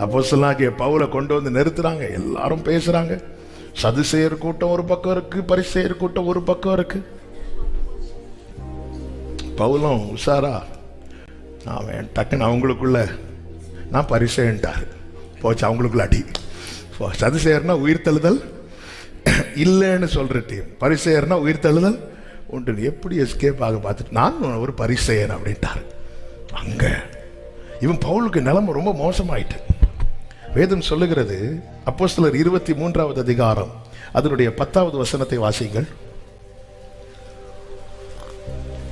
அப்போஸ்தலனாகிய பவுலை கொண்டு வந்து நிறுத்துறாங்க. எல்லாரும் பேசுறாங்க. சதுசேயர் கூட்டம் ஒரு பக்கம் இருக்கு பரிசேயர் கூட்டம் ஒரு பக்கம் இருக்கு. பவுலும் உஷாரா அவன் டக்குன்னு அவங்களுக்குள்ள நான் பரிசேன்ட்டார் போச்சு அவங்களுக்குள்ள அடி. சதுசேயர்னா உயிர் தழுதல்? இல்லைன்னு சொல்ற டீம் பரிசேயர்னா உயிர் தழுதல்? உண்டு எப்படி எஸ்கேப் ஆக பார்த்துட்டு நான் ஒரு பரிசெயன் அப்படின்ட்டார். அங்க இவன் பவுலுக்கு நிலைமை ரொம்ப மோசமாயிட்டு. வேதம் சொல்லுகிறது அப்போஸ்தலர் இருபத்தி மூன்றாவது அதிகாரம் அதனுடைய பத்தாவது வசனத்தை வாசிங்கள்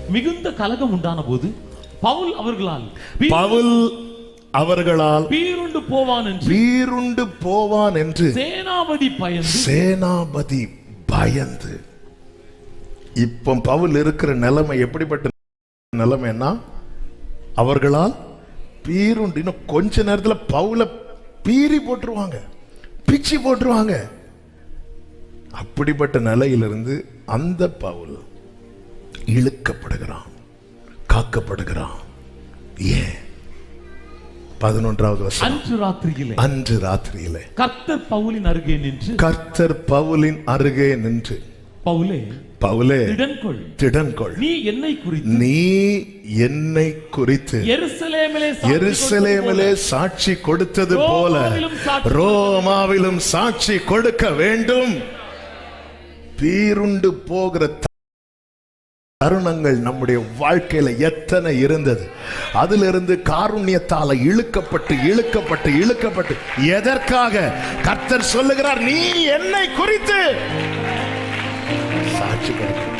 மிகுந்த கலகம் உண்டான போது பவுல் அவர்களால் பவுல் அவர்களால் பீருண்டு போவான் என்று வீருண்டு போவான் என்று சேனாபதி பயந்து சேனாபதி பயந்து. இப்போ பவுல் இருக்கிற நிலைமை எப்படிப்பட்ட நிலைமைன்னா அவர்களால் பீருண்டு இன்னும் கொஞ்ச நேரத்துல பவுல பீறி போட்டுருவாங்க பிச்சி போட்டுருவாங்க. அப்படிப்பட்ட நிலையிலிருந்து அந்த பவுல் இழுக்கப்படுகிறான் காக்கப்படுகிறான். ஏன்? பதினொன்றாவது வருஷம் அன்று ராத்திரியிலே. அன்று ராத்திரியிலே. கர்த்தர் பவுலின் அருகே நின்று. கர்த்தர் பவுலின் அருகே நின்று. பவுலே பவுலே திடன்கொள். திடன்கொள். நீ என்னை குறித்து. நீ என்னை குறித்து. எருசலேமிலே சாட்சி கொடுத்தது போல. ரோமாவிலும் சாட்சி ரோமாவிலும் சாட்சி கொடுக்க வேண்டும். பீருண்டு போகிற தருணங்கள் நம்முடைய வாழ்க்கையில எத்தனை இருந்தது? அதிலிருந்து காருண்யத்தால இழுக்கப்பட்டு இழுக்கப்பட்டு இழுக்கப்பட்டு. எதற்காக? கர்த்தர் சொல்லுகிறார் நீ என்னை குறித்து. சாட்சி கொடுக்க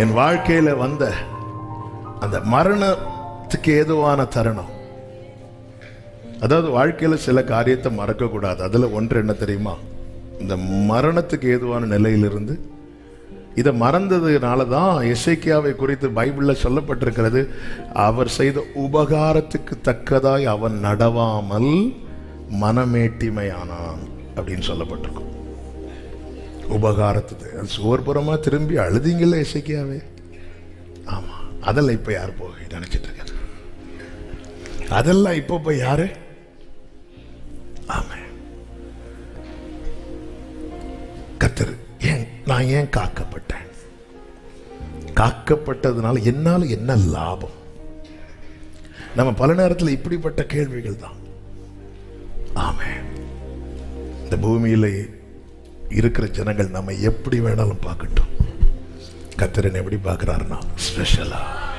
என் வாழ்க்கையில வந்த அந்த மரணத்துக்கு ஏதுவான தருணம். அதாவது வாழ்க்கையில சில காரியத்தை மறக்கக்கூடாது. அதில் அதுல ஒன்று என்ன தெரியுமா? இந்த மரணத்துக்கு ஏதுவான நிலையிலிருந்து இதை மறந்ததுனால தான் இசைக்கியாவை குறித்து பைபிள்ல சொல்லப்பட்டிருக்கிறது. அவர் செய்த உபகாரத்துக்கு தக்கதாய் அவன் நடவாமல் மனமேட்டிமையானான் அப்படின்னு சொல்லப்பட்டிருக்கும். உபகாரத்தை அந்த சுவர்புறமாக திரும்பி அழுதிங்கள இசைக்கியாவே ஆமாம் அதெல்லாம் இப்போ யார் போக நினைச்சிட்டு இருக்காரு அதெல்லாம் இப்போ போய் யாரு? ஆமாம் கத்தர் ஏன் நான் ஏன் காக்கப்பட்டேன்? காக்கப்பட்டதுனால என்னால் என்ன லாபம்? நம்ம பல நேரத்தில் இப்படிப்பட்ட கேள்விகள் தான். ஆமாம் இந்த பூமியில இருக்கிற ஜனங்கள் நம்ம எப்படி வேணாலும் பார்க்கட்டும். கத்திரன் எப்படி பார்க்குறாருன்னா ஸ்பெஷலாக